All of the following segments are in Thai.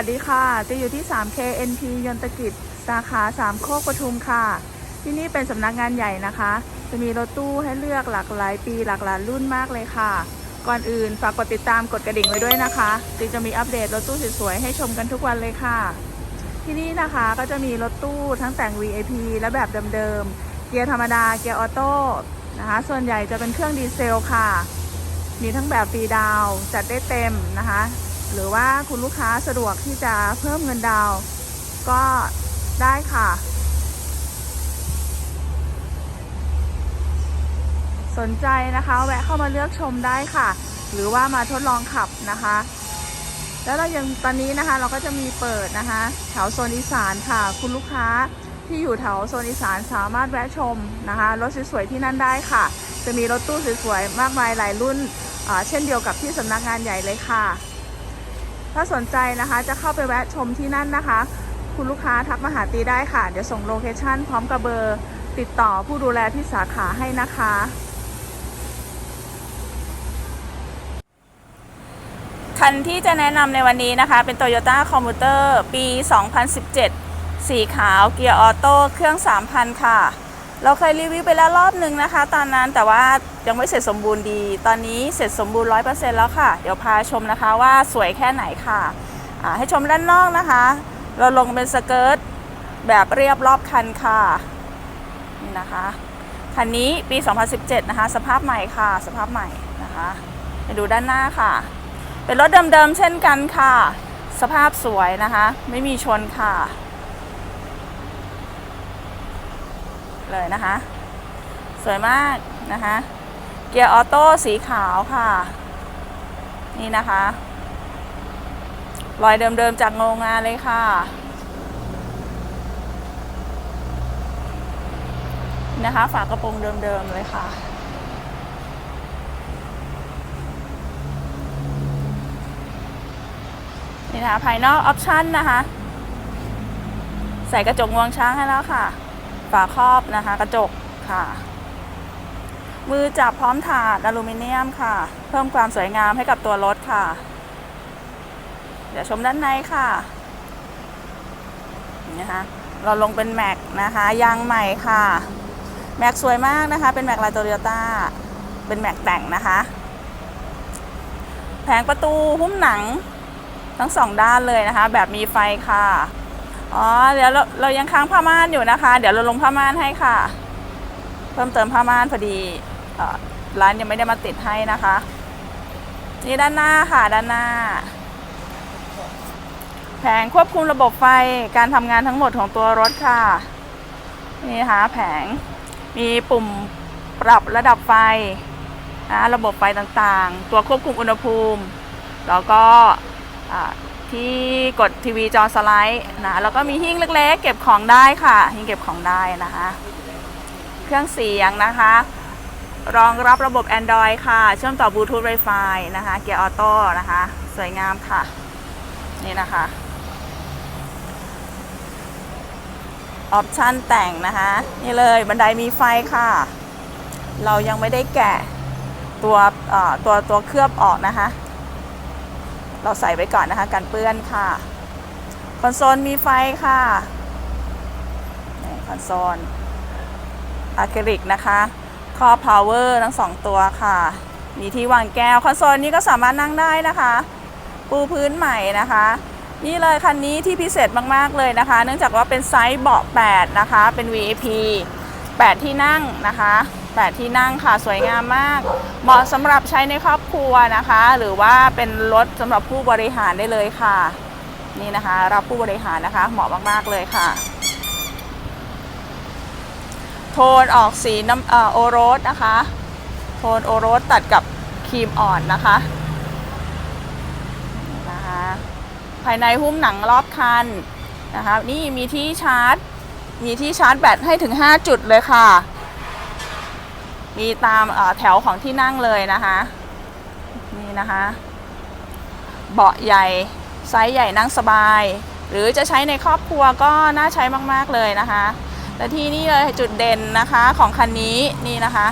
วัสดีค่ะ จะอยู่ที่ 3K NP ยนตกิจ สาขา3โคกปทุมค่ะ ที่นี่เป็นสำนักงานใหญ่นะคะ จะมีรถตู้ให้เลือกหลากหลายปีหลากหลายรุ่นมากเลยค่ะ ก่อนอื่นฝากกดติดตามกดกระดิ่งไว้ด้วยนะคะจึงจะมีอัปเดตรถตู้สวยๆให้ชมกันทุกวันเลยค่ะ ที่นี่นะคะก็จะมีรถตู้ทั้งแต่ง VIP และแบบเดิมๆ เกียร์ธรรมดา เกียร์ออโต้นะคะ ส่วนใหญ่จะเป็นเครื่องดีเซลค่ะ มีทั้งแบบฟรีดาวจัดได้เต็มนะคะ หรือว่าคุณลูกค้าสะดวกที่จะเพิ่มเงินดาวก็ได้ค่ะ สนใจนะคะ แวะเข้ามาเลือกชมได้ค่ะ หรือว่ามาทดลองขับนะคะ แล้วเรายังตอนนี้นะคะเราก็จะมีเปิดนะคะแถวโซนอีสานค่ะ คุณลูกค้าที่อยู่แถวโซนอีสานสามารถแวะชมนะคะรถสวยๆที่นั่นได้ค่ะ จะมีรถตู้สวยๆมากมายหลายรุ่นเช่นเดียวกับที่สำนักงานใหญ่เลยค่ะ ถ้าสนใจนะคะจะเข้าไปแวะชมที่นั่นนะคะ คุณลูกค้าทักมาหาตีได้ค่ะ เดี๋ยวส่งโลเคชั่นพร้อมกับเบอร์ติดต่อผู้ดูแลที่สาขาให้นะคะ คันที่จะแนะนำในวันนี้นะคะ เป็น Toyota Commuter ปี 2017 สีขาวเกียร์ออโต้เครื่อง 3,000 ค่ะ เราเคยรีวิวไปแล้วรอบหนึ่งนะคะ ตอนนั้นแต่ว่ายังไม่เสร็จสมบูรณ์ดี ตอนนี้เสร็จสมบูรณ์ 100%แล้วค่ะ เดี๋ยวพาชมนะคะว่าสวยแค่ไหนค่ะให้ชมด้านนอกนะคะ เราลงเป็นสเกิร์ตแบบเรียบรอบคันค่ะนี่นะคะคันนี้ปี 2017 นะคะ สภาพใหม่ค่ะ สภาพใหม่นะคะไปดูด้านหน้าค่ะ เป็นรถเดิมๆเช่นกันค่ะ สภาพสวยนะคะ ไม่มีชนค่ะ เลยนะคะ สวยมากนะคะ เกียร์ออโต้สีขาวค่ะ นี่นะคะ รอยเดิมๆจากโรงงานเลยค่ะ นะคะ ฝากระโปรงเดิมๆเลยค่ะนี่นะคะภายนอกออปชั่นนะคะ ใส่กระจกงวงช้างให้แล้วค่ะ ฝาครอบนะคะ กระจกค่ะ มือจับพร้อมถาดอลูมิเนียมค่ะ เพิ่มความสวยงามให้กับตัวรถค่ะ เดี๋ยวชมด้านในค่ะนี่นะคะเราลงเป็นแม็กนะคะยางใหม่ค่ะ แม็กสวยมากนะคะ เป็นแม็กลายโตโยต้าเป็นแม็กแต่งนะคะ แผงประตูหุ้มหนังทั้งสองด้านเลยนะคะ แบบมีไฟค่ะ อ๋อเดี๋ยวเราเรายังค้างผ้าม่านอยู่นะคะ เดี๋ยวเราลงผ้าม่านให้ค่ะ เพิ่มเติมผ้าม่านพอดีร้านยังไม่ได้มาติดให้นะคะ นี่ด้านหน้าค่ะด้านหน้า แผงควบคุมระบบไฟการทำงานทั้งหมดของตัวรถค่ะ นี่นะคะแผงมีปุ่มปรับระดับไฟนะระบบไฟต่างๆ ตัวควบคุมอุณหภูมิ แล้วก็ ที่กดทีวีจอสไลด์นะแล้วก็มีหิ้งเล็กๆ เก็บของได้ค่ะ หิ้งเก็บของได้นะคะ เครื่องเสียงนะคะ รองรับระบบ Android ค่ะ เชื่อมต่อบลูทูธ Wi-Fi นะคะ เกียร์ออโต้นะคะ สวยงามค่ะ นี่นะคะออปชันแต่งนะคะ นี่เลยบันไดมีไฟค่ะ เรายังไม่ได้แกะตัวตัวตัวเคลือบออกนะคะ เราใส่ไว้ก่อนนะคะกันเปื้อนค่ะ คอนโซลมีไฟค่ะคอนโซลอะคริลิกนะคะครอพาวเวอร์ทั้งสองตัวค่ะ มีที่วางแก้ว คอนโซลนี้ก็สามารถนั่งได้นะคะ ปูพื้นใหม่นะคะ นี่เลยคันนี้ที่พิเศษมาก ๆ เลยนะคะ เนื่องจากว่าเป็นไซส์เบาะ8นะคะ เป็น VIP 8 ที่นั่งนะคะ 8 ที่นั่งค่ะ สวยงามมาก เหมาะสำหรับใช้ในครอบครัวนะคะ หรือว่าเป็นรถสำหรับผู้บริหารได้เลยค่ะ นี่นะคะ รับผู้บริหารนะคะ เหมาะมากๆเลยค่ะ โทนออกสีน้ำออโอรสนะคะ โทนโอรสตัดกับครีมอ่อนนะคะนะคะ ภายในหุ้มหนังรอบคันนะคะ นี่มีที่ชาร์จ มีที่ชาร์จแบตให้ถึง 5 จุดเลยค่ะ มีตามแถวของที่นั่งเลยนะคะ นี่นะคะ เบาะใหญ่ไซส์ใหญ่นั่งสบาย หรือจะใช้ในครอบครัวก็น่าใช้มาก ๆ เลยนะคะและที่นี่เลยจุดเด่นนะคะของคันนี้นี่นะคะ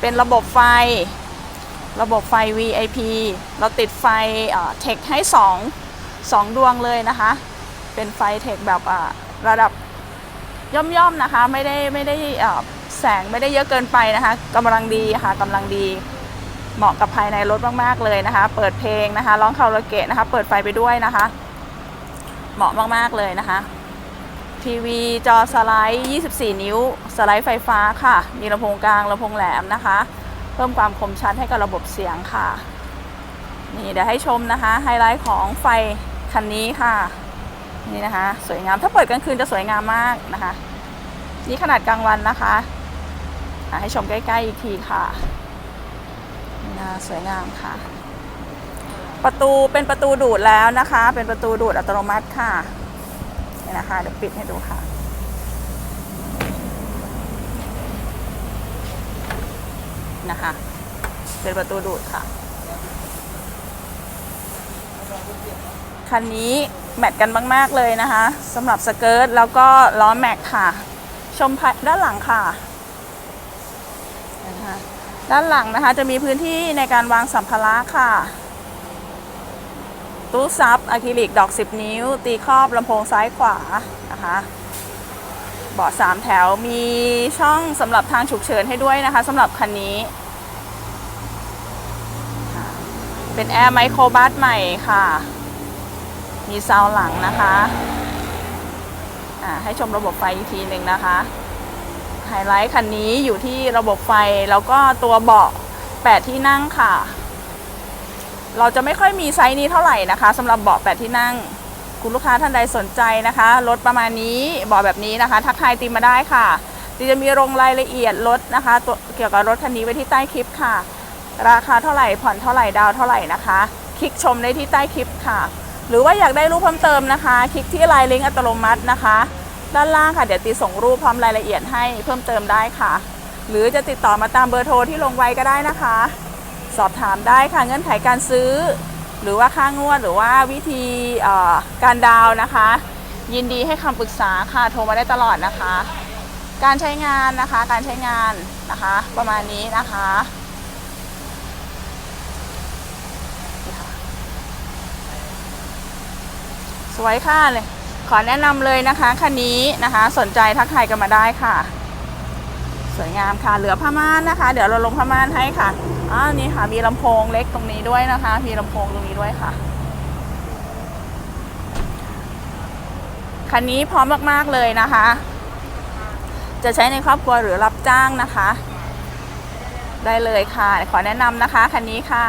เป็นระบบไฟ ระบบไฟ VIP เราติดไฟเทคให้2สองดวงเลยนะคะ เป็นไฟเทคแบบระดับย่อมๆนะคะ ไม่ได้ไม่ได้อ่า แสงไม่ได้เยอะเกินไปนะคะกำลังดีค่ะกำลังดี เหมาะกับภายในรถมากๆเลยนะคะ เปิดเพลงนะคะร้องคาราโอเกะนะคะ เปิดไฟไปด้วยนะคะ เหมาะมากๆเลยนะคะ ทีวีจอสไลด์ 24 นิ้ว สไลด์ไฟฟ้าค่ะ มีลำโพงกลางลำโพงแหลมนะคะ เพิ่มความคมชัดให้กับระบบเสียงค่ะ นี่เดี๋ยวให้ชมนะคะ ไฮไลท์ของไฟคันนี้ค่ะนี่นะคะ สวยงามถ้าเปิดกลางคืนจะสวยงามมากนะคะ นี่ขนาดกลางวันนะคะอะ ให้ชมใกล้ๆอีกทีค่ะนี่นะสวยงามค่ะ ประตูเป็นประตูดูดแล้วนะคะ เป็นประตูดูดอัตโนมัติค่ะนี่นะคะเดี๋ยวปิดให้ดูค่ะนะคะ เป็นประตูดูดค่ะ คันนี้แมทกันมาก ๆ เลยนะคะสำหรับสเกิร์ตแล้วก็ล้อแม็กค่ะ ชมด้านหลังค่ะ นะคะด้านหลังนะคะจะมีพื้นที่ในการวางสัมภาระค่ะ ตู้ซับอะคริลิกดอก 10 นิ้ว ตีครอบลำโพงซ้ายขวานะคะเบาะสามแถวมีช่องสำหรับทางฉุกเฉินให้ด้วยนะคะสำหรับคันนี้ เป็นแอร์ไมโครบัสใหม่ค่ะ มีซาวหลังนะคะให้ชมระบบไฟอีกทีหนึ่งนะคะ ไฮไลท์คันนี้อยู่ที่ระบบไฟแล้วก็ตัวเบาะ8 ที่นั่งค่ะ เราจะไม่ค่อยมีไซส์นี้เท่าไหร่นะคะสำหรับเบาะ8 ที่นั่ง คุณลูกค้าท่านใดสนใจนะคะรถประมาณนี้เบาะแบบนี้นะคะ ทักทายตีมมาได้ค่ะตีจะมีลงรายละเอียดรถนะคะตัวเกี่ยวกับรถคันนี้ไว้ที่ใต้คลิปค่ะ ราคาเท่าไหร่ผ่อนเท่าไหร่ดาวเท่าไหร่นะคะ คลิกชมได้ที่ใต้คลิปค่ะ หรือว่าอยากได้รูปเพิ่มเติมนะคะ คลิกที่ไลน์ลิงก์อัตโนมัตินะคะ ด้านล่างค่ะ เดี๋ยวตีส่งรูปพร้อมรายละเอียดให้เพิ่มเติมได้ค่ะ หรือจะติดต่อมาตามเบอร์โทรที่ลงไว้ก็ได้นะคะ สอบถามได้ค่ะเงื่อนไขการซื้อ หรือว่าค่างวดหรือว่าวิธีการดาวนะคะ ยินดีให้คำปรึกษาค่ะโทรมาได้ตลอดนะคะ การใช้งานนะคะการใช้งานนะคะ ประมาณนี้นะคะสวยค่ะเลย ขอแนะนำเลยนะคะคันนี้นะคะ สนใจทักทายกันมาได้ค่ะ สวยงามค่ะ เหลือผ้าม่านนะคะ เดี๋ยวเราลงผ้าม่านให้ค่ะอ้าวนี่ค่ะ มีลำโพงเล็กตรงนี้ด้วยนะคะ มีลำโพงตรงนี้ด้วยค่ะคันนี้พร้อมมากๆเลยนะคะ จะใช้ในครอบครัวหรือรับจ้างนะคะ ได้เลยค่ะ ขอแนะนำนะคะคันนี้ค่ะ